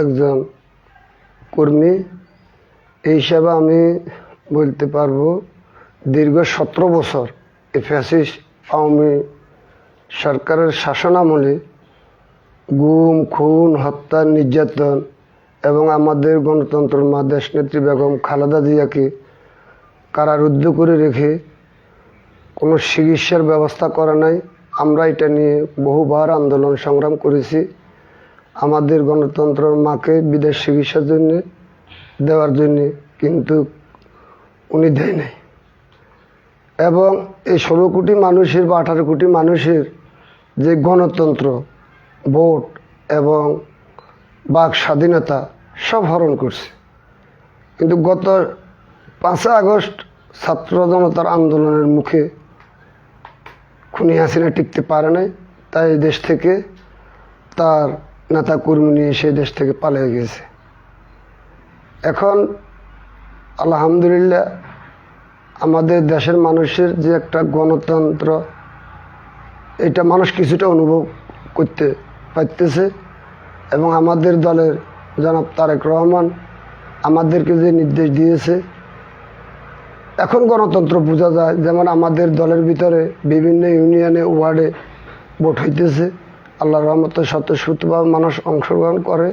একজন কর্মী, এই হিসাবে আমি বলতে পারব দীর্ঘ সতেরো বছর এই ফ্যাসিস আওয়ামী সরকারের শাসনামলে গুম, খুন, হত্যা, নির্যাতন এবং আমাদের গণতন্ত্র মা দেশনেত্রী বেগম খালেদা জিয়াকে কারারুদ্ধ করে রেখে কোনো চিকিৎসার ব্যবস্থা করা নাই। আমরা এটা নিয়ে বহুবার আন্দোলন সংগ্রাম করেছি। আমাদের গণতন্ত্রের মাকে বিদেশ চিকিৎসার জন্য দেওয়ার জন্য কিন্তু উনি দেয় নাই। এবং এই ষোলো কোটি মানুষের বা আঠারো কোটি মানুষের যে গণতন্ত্র, ভোট এবং বাক স্বাধীনতা সব হরণ করছে। কিন্তু গত পাঁচই আগস্ট ছাত্র জনতার আন্দোলনের মুখে খুনি হাসিনা টিকতে পারে নাই। তাই দেশ থেকে তার নেতা কর্মী নিয়ে সেই দেশ থেকে পালিয়ে গেছে। এখন, আলহামদুলিল্লাহ, আমাদের দেশের মানুষের যে একটা গণতন্ত্র, এটা মানুষ কিছুটা অনুভব করতে পারতেছে এবং আমাদের দলের জনাব তারেক রহমান আমাদেরকে যে নির্দেশ দিয়েছে, এখন গণতন্ত্র বোঝা যায় যেমন আমাদের দলের ভিতরে বিভিন্ন ইউনিয়নে ওয়ার্ডে ভোট হইতেছে। আল্লাহ রহমতের স্বতঃস্ফূর্তভাবে মানুষ অংশগ্রহণ করে,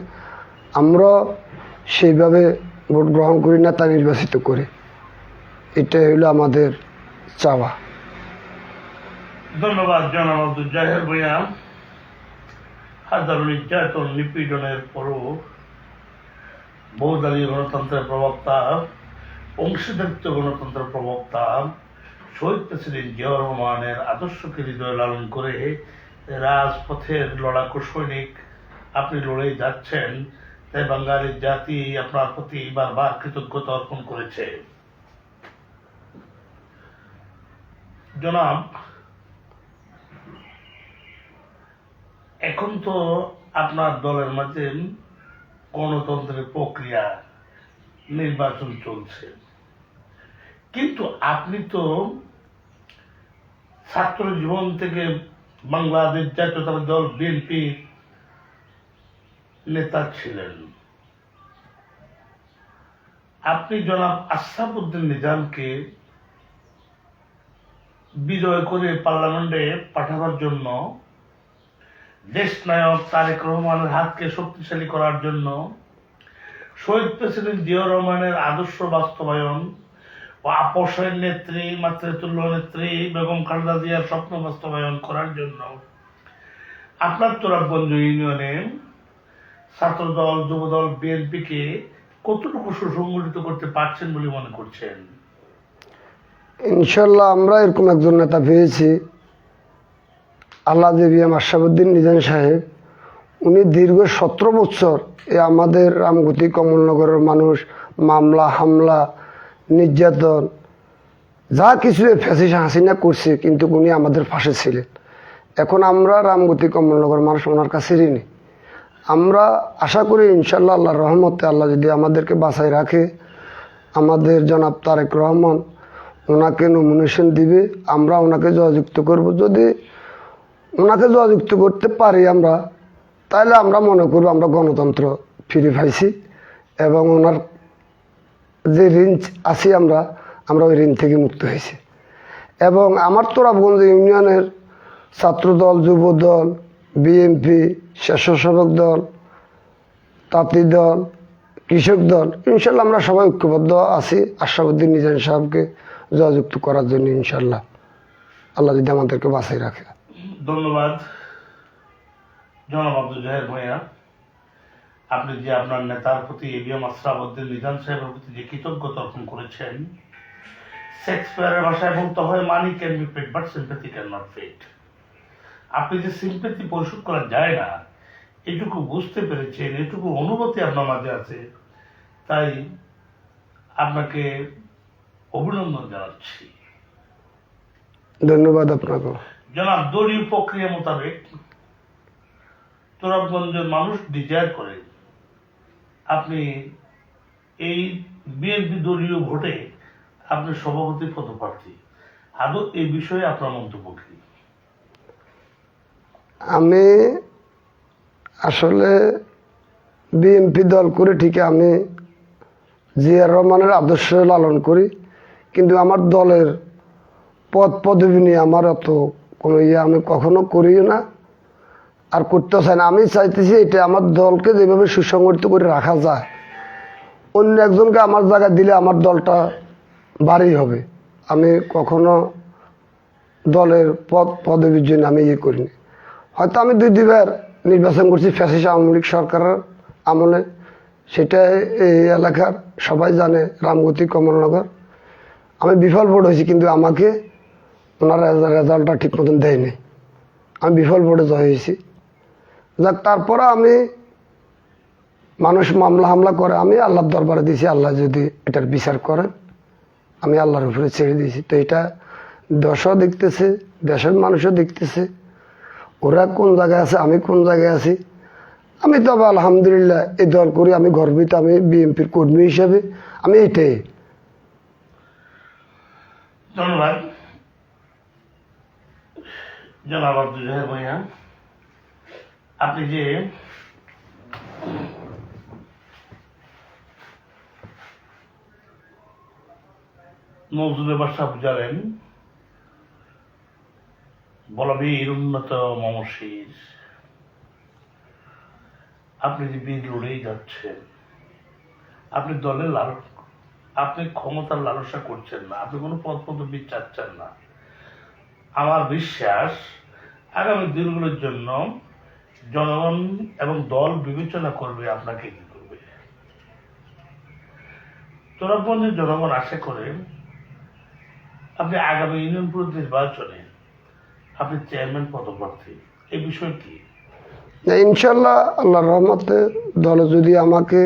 আমরা সেইভাবে ভোট গ্রহণ করি না, তা নির্বাচিত করি। এটাই হলো আমাদের চাওয়া। ধন্যবাদ জনাব আব্দুল জাহের ভূঁইয়া। হাজার নির্যাতন নিপীড়নের পরও বহুদলীয় গণতন্ত্রের প্রবক্তা অংশীদারিত্ব গণতন্ত্রের প্রবক্তা, শহীদ প্রেসিডেন্ট জিয়াউর রহমানের আদর্শকে হৃদয় লালন করে রাজপথের লড়াকু সৈনিক, আপনি লড়ে যাচ্ছেন। তাই বাঙালির জাতি আপনার প্রতি বারবার কৃতজ্ঞতা অর্পণ করেছে। জনাব, এখন তো আপনার দলের মাঝে গণতন্ত্রের প্রক্রিয়া, নির্বাচন চলছে। কিন্তু আপনি তো ছাত্র জীবন থেকে বাংলাদেশ জাতীয়তাবাদী দল বিএনপি নেতা ছিলেন। আপনি জনাব আশরাফুদ্দিন নিজামকে বিজয় করে পার্লামেন্টে পাঠাবার জন্য, দেশ নায়ক তারেক রহমানের হাতকে শক্তিশালী করার জন্য, শহীদ প্রেসিডেন্ট জিয়াউর রহমানের আদর্শ বাস্তবায়ন ও আপোষের নেত্রী, মাতৃতুল্য নেত্রী বেগম খালেদা জিয়ার স্বপ্ন বাস্তবায়ন করার জন্য। আপনার তোরাবগঞ্জ ইউনিয়নে ছাত্রদল, যুবদল, বিএনপিকে কতটুকু সুসংগঠিত করতে পারছেন বলে মনে করছেন? ইনশাল্লাহ আমরা এরকম একজন নেতা পেয়েছি। আল্লাহ দেবিয়াম আশাবুদ্দিন নিজাম সাহেব, উনি দীর্ঘ সতেরো বছর এ আমাদের রামগতি কমলনগরের মানুষ, মামলা, হামলা নির্যাতন, যা কিছু ফ্যাসিস হাসিনা করছে, কিন্তু উনি আমাদের পাশে ছিলেন। এখন আমরা রামগতি কমলনগর মানুষ ওনার কাছে ঋণী। আমরা আশা করি ইনশাল্লাহ আল্লাহর রহমতে আল্লাহ যদি আমাদেরকে বাঁচাই রাখে, আমাদের জনাব তারেক রহমান ওনাকে নমিনেশন দিবে, আমরা ওনাকে জয়যুক্ত করব। যদি ওনাকে জয়যুক্ত করতে পারি আমরা তাহলে আমরা মনে করব আমরা গণতন্ত্র ফিরে পাইছি এবং ওনার যে ঋণ আছি আমরা আমরা ওই ঋণ থেকে মুক্ত হয়েছি। এবং আমার তোরাবগঞ্জ ইউনিয়নের ছাত্রদল, যুবদল বিএনপি স্বেচ্ছাসেবক দল, তাঁতি দল, কৃষক দল, ইনশাল্লাহ আমরা সবাই ঐক্যবদ্ধ আছি, আশরাফুদ্দিন নিজাম সাহেবকে জয়যুক্ত করার জন্য ইনশাল্লাহ। আল্লাহ যদি আমাদেরকে বাঁচাই রাখে। ধন্যবাদ। জনাব আব্দুল জাহের ভূঁইয়া। আপনি যে আপনার নেতার প্রতি এবিএম আশরাফুদ্দিন নিজাম সাহেবের প্রতি যে কৃতজ্ঞতা অর্পণ করেছেন শেক্সপিয়ারের ভাষায় বলতে হয় money can be paid but sympathy can not paid আপনি যে সিম্পেথি পরিশোধ করা যায় না এটুকু বুঝতে পেরেছেন এটুকু অনুভূতি আপনার মাঝে আছে তাই আপনাকে অভিনন্দন জানাচ্ছি। ধন্যবাদ আপনাকে। জনাব দলীয় প্রক্রিয়া মোতাবেক তোরাবগঞ্জের মানুষ ডিজায়ার করে আপনি এই বিএনপি দলীয় ভোটে আপনি সভাপতি পদপ্রার্থী আদৌ এই বিষয়ে আপনার মন্তব্য কি? আমি আসলে বিএনপি দল করে ঠিক আমি জিয়ার রহমানের আদর্শ লালন করি, কিন্তু আমার দলের পদ পদবি নিয়ে আমার অত কোনো ইয়ে আমি কখনো করিও না। আর করতেও চাই না। আমি চাইতেছি এটা আমার দলকে যেভাবে সুসংগঠিত করে রাখা যায়। অন্য একজনকে আমার জায়গায় দিলে আমার দলটা ভারী হবে। আমি কখনো দলের পদ পদবীর জন্য আমি ইয়ে করিনি। হয়তো আমি দুই, দুইবার নির্বাচন করছি ফ্যাসিস আওয়ামী লীগ সরকারের আমলে। সেটা এই এলাকার সবাই জানে, রামগতি, কমলনগর। আমি বিফল ভোট হয়েছি, কিন্তু আমাকে ওনারা রেজাল্টটা ঠিক মতন দেয়নি। আমি বিফল ভোটে জয় হয়েছি। যাক তারপরে আমি মানুষ মামলা হামলা করে, আমি আল্লাহর দরবারে দিয়েছি আল্লাহ যদি এটার বিচার করেন, আমি আল্লাহর উপরে ছেড়ে দিয়েছি। তো এটা দেশও দেখতেছে, দেশের মানুষও দেখতেছে, ওরা কোন জায়গায় আছে, আমি কোন জায়গায় আছি। আমি তবে আলহামদুলিল্লাহ এই দল করি, আমি গর্বিত, আমি বিএনপির কর্মী হিসাবে, আমি এটাই ধন্যবাদ। জনাব ভাইয়া। আপনি যে নজরুলের বাসা বুঝালেন বলবীর উন্নত মমশির আপনি যে বীর লড়েই যাচ্ছেন, আপনি দলের লালন আপনি ক্ষমতার লালসা করছেন না, আপনি কোনো পদ পদবি চাচ্ছেন না। আমার বিশ্বাস, আগামী দিনগুলোর জন্য জনগণ এবং দল বিবেচনা করবে, আপনাকে কি করবে? চোরাবন্দির জনগণ আশা করে, আপনি আগামী ইউনিয়ন পরিষদ নির্বাচনে আপনি চেয়ারম্যান, পদপ্রার্থী। এই বিষয় কি? ইনশাল্লাহ আল্লাহর রহমতে দলে যদি আমাকে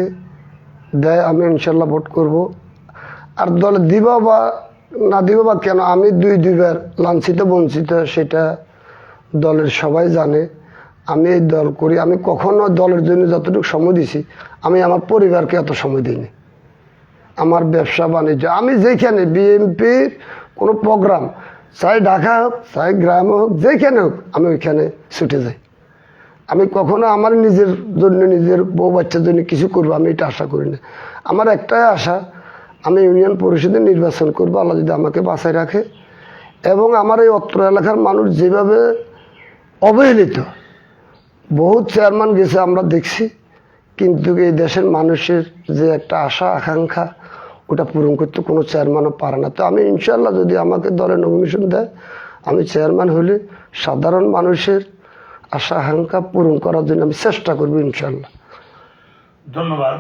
দেয়, আমি ইনশাল্লাহ ভোট করব। আর দলে দিব বা না দিব বা কেন, আমি দুই দুইবার লাঞ্ছিত, বঞ্চিত, সেটা দলের সবাই জানে। আমি এই দল করি, আমি কখনো দলের জন্য যতটুকু সময় দিছি, আমি আমার পরিবারকে এত সময় দিইনি। আমার ব্যবসা বাণিজ্য, আমি যেখানে বিএনপির কোনো প্রোগ্রাম, চাই ঢাকা হোক, চাই গ্রামে হোক যেখানে হোক, আমি ওইখানে ছুটে যাই। আমি কখনো আমার নিজের জন্য, নিজের বউ বাচ্চার জন্য কিছু করব, আমি এটা আশা করি না। আমার একটাই আশা, আমি ইউনিয়ন পরিষদে নির্বাচন করব, আল্লাহ যদি আমাকে বাঁচায় রাখে। এবং আমার এই অত্র এলাকার মানুষ যেভাবে অবহেলিত বহুত চেয়ারম্যান গেছে, আমরা দেখছি। কিন্তু এই দেশের মানুষের যে একটা আশা, আকাঙ্ক্ষা, ওটা পূরণ করতে কোনো চেয়ারম্যানও পারে না। তো আমি ইনশাল্লাহ যদি আমাকে দলে নমিনেশন দেয়, আমি চেয়ারম্যান হলে সাধারণ মানুষের আশা, আকাঙ্ক্ষা পূরণ করার জন্য আমি চেষ্টা করব ইনশাল্লাহ ধন্যবাদ।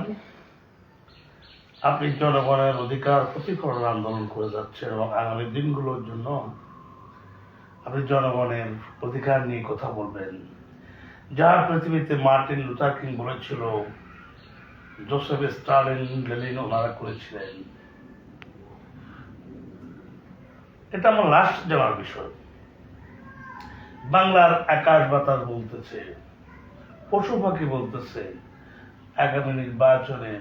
আপনি জনগণের অধিকার প্রতিফলন আন্দোলন করে যাচ্ছেন এবং আগামী দিনগুলোর জন্য আপনি জনগণের অধিকার নিয়ে কথা বলবেন। যার পৃথিবীতে মার্টিন লুথার কিং বলেছিল, জোসেফ স্টালিন লেনিন ওনারা করেছিলেন। এটা আমার লাস্ট যাওয়ার বিষয়। বাংলার আকাশ বাতাস বলতেছে, পশু পাখি বলতেছে, আগামী নির্বাচনে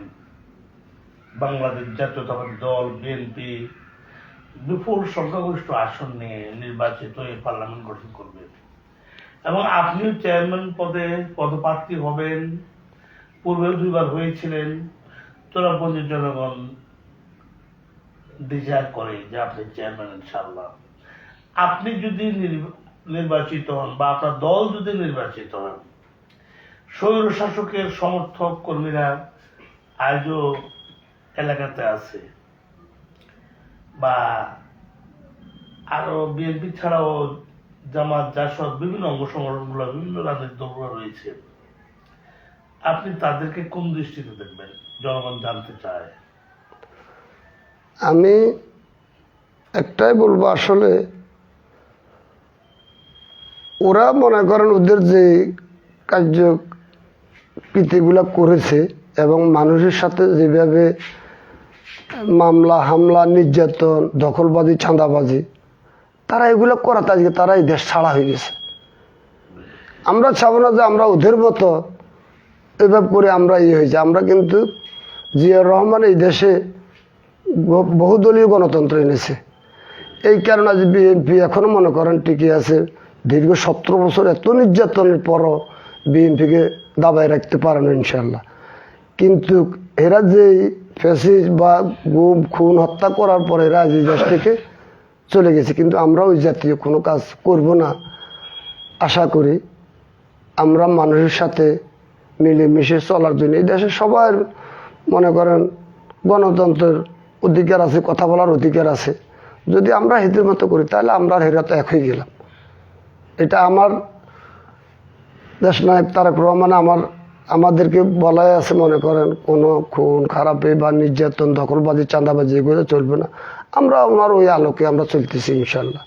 বাংলাদেশ জাতীয়তাবাদী দল বিএনপি বিপুল সংখ্যাগরিষ্ঠ আসন নিয়ে নির্বাচিত হয়ে পার্লামেন্ট গঠন করবে। এবং আপনিও চেয়ারম্যান পদে পদপ্রার্থী হবেন। পূর্বেও দুইবার হয়েছিলেন। তোরাবন্দির জনগণ ডিজায়ার করে যে আপনি চেয়ারম্যান ইনশাল্লাহ আপনি যদি নির্বাচিত হন বা আপনার দল যদি নির্বাচিত হন, স্বৈর শাসকের সমর্থক কর্মীরা আজও এলাকাতে আছে। বা আরও বিএনপি ছাড়াও জামাত, জাসদ, বিভিন্ন অঙ্গ সংগঠনগুলো, বিভিন্ন রাজনৈতিক দলগুলো রয়েছে। আপনি তাদেরকে কোন দৃষ্টিতে দেখবেন? জনগণ জানতে চায়। আমি একটাই বলব আসলে, ওরা মনে করেন ওদের যে কার্যকৃতিগুলো করেছে এবং মানুষের সাথে যেভাবে মামলা, হামলা, নির্যাতন, দখলবাজি, চাঁদাবাজি তারা এগুলো করাতে আজকে তারা এই দেশ ছাড়া হয়ে গেছে। আমরা চাবো না যে আমরা ওদের মতো এভাবে করে আমরা ইয়ে হয়েছে। আমরা কিন্তু জিয়াউর রহমান এই দেশে বহুদলীয় গণতন্ত্র এনেছে। এই কারণে আজ বিএনপি এখনও মনে করেন টিকে আছে দীর্ঘ সতেরো বছর এত নির্যাতনের পরও বিএনপিকে দাবায় রাখতে পারে না ইনশাল্লাহ কিন্তু এরা যে ফেসিস বা গুম, খুন, হত্যা করার পরে এরা আজ এই দেশ থেকে চলে গেছে, কিন্তু আমরা ওই জাতীয় কোনো কাজ করব না। আশা করি আমরা মানুষের সাথে মিলেমিশে চলার জন্য এই দেশে সবার মনে করেন গণতন্ত্রের অধিকার আছে, কথা বলার অধিকার আছে। যদি আমরা হেদের মতো করি, তাহলে আমরা হেরা তো এক হয়ে গেলাম। এটা আমার দেশনায়ক তারেক রহমান আমার, আমাদেরকে বলাই আছে মনে করেন, কোনো খুন, খারাপে বা নির্যাতন, দখলবাজি, চাঁদাবাজি এগুলো চলবে না। আমরা ওনার ওই আলোকে আমরা চলতেছি ইনশাল্লাহ।